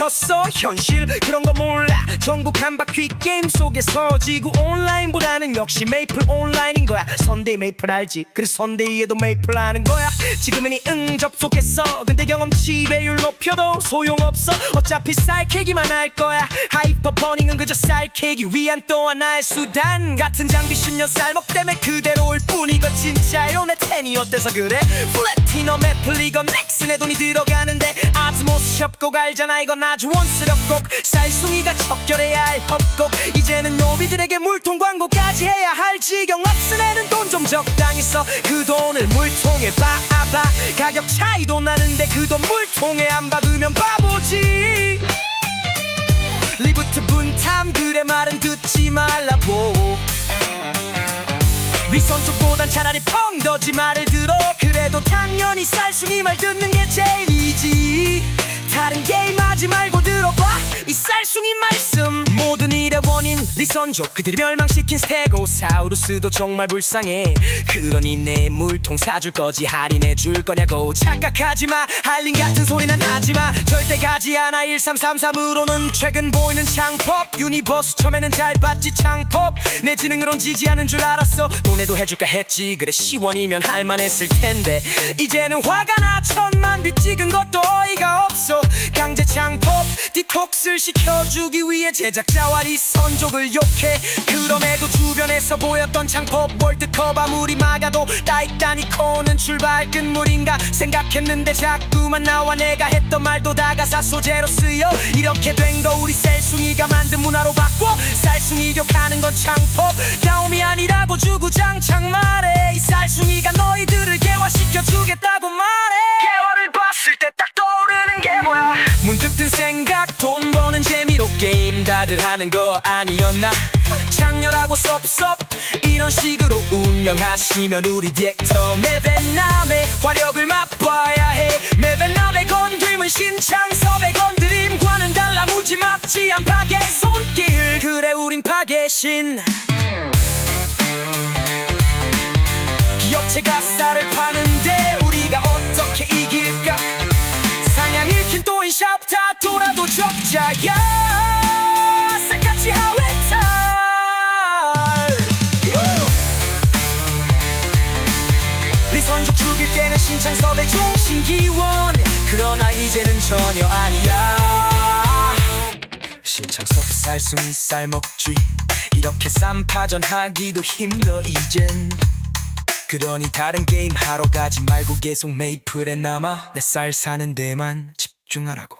없어 현실. 그런 거 몰라. 전국 한 바퀴 게임 속에서 지구 온라인보다는 역시 메이플 온라인인 거야. 선데이 메이플 알지? 그래서 선데이에도 메이플 하는 거야. 지금은 이 응 접 속했어 근데 경험치 배율 높여도 소용없어. 어차피 쌀캐기만 할 거야. 하이퍼 버닝은 그저 쌀캐기 위한 또 하나의 수단. 같은 장비 10년 쌀먹 때문에 그대로 올뿐 이거 진짜요. 내 텐이 어때서 그래? 플래티넘 애플 맥스 내 돈이 들어가는데 아즈모스 협곡 알잖아. 이건 아주 원스럽고 쌀숭이가 척결해야 할 협곡. 이제는 노비들에게 물통 광고까지 해야 할 지경. 락스내는 돈 좀 적당히 써 그 돈을 물통에 봐봐. 가격 차이도 나는데 그 돈 물통에 안 박으면 바보지. 리부트 분탐 그래 말은 듣지 말라고. 위선 쪽보단 차라리 펑더지 말을 들어. 그래도 당연히 쌀숭이 말 듣는 게 제일이지 하지 말고 들어봐. 이 쌀숭이 말씀 일의 원인 리선족 그들이 멸망시킨 스테고사우루스도 정말 불쌍해. 그러니 내 물통 사줄 거지 할인해 줄 거냐고. 착각하지마. 할인 같은 소리는 하지마. 절대 가지 않아. 1333으로는 최근 보이는 창법. 유니버스 처음에는 잘 봤지 창법. 내 지능으론 지지 않은 줄 알았어. 돈에도 해줄까 했지. 그래 시원이면 할만했을 텐데. 이제는 화가 나. 천만 뷰 찍은 것도 어이가 없어. 강제 창법 디톡스를 시켜주기 위해 제작자와 리 선족을 욕해. 그럼에도 주변에서 보였던 창법 월드컵 아무리 막아도 타이타니코는 출발 끝물인가 생각했는데 자꾸만 나와 내가 했던 말도 다 가사 소재로 쓰여. 이렇게 된 거 우리 셀숭이가 만든 문화로 바꿔. 쌀숭이 욕하는 건 창법 다움이 아니라고 주구장창 말해. 이 쌀숭이가 너희들을 개화시켜 주겠다고 말 다들 하는 거 아니었나? 장렬하고 섭섭 이런 식으로 운영하시면 우리 디렉터 메벤남의 화력을 맛봐야 해. 메벤남의 건드림은 신창섭의 건드림과는 달라 무지막지 한 파괴. 손길 그래 우린 파괴신. 기업체가 쌀을 파는데 우리가 어떻게 이길까? 사냥 읽힌 또 인 샵 다 돌아도 적자야 때는 신창섭의 종신기원. 그러나 이제는 전혀 아니야. 신창섭 쌀숭이 쌀먹쥐 이렇게 쌈파전 하기도 힘들어 이젠. 그러니 다른 게임 하러 가지 말고 계속 메이플에 남아. 내 쌀 사는 데만 집중하라고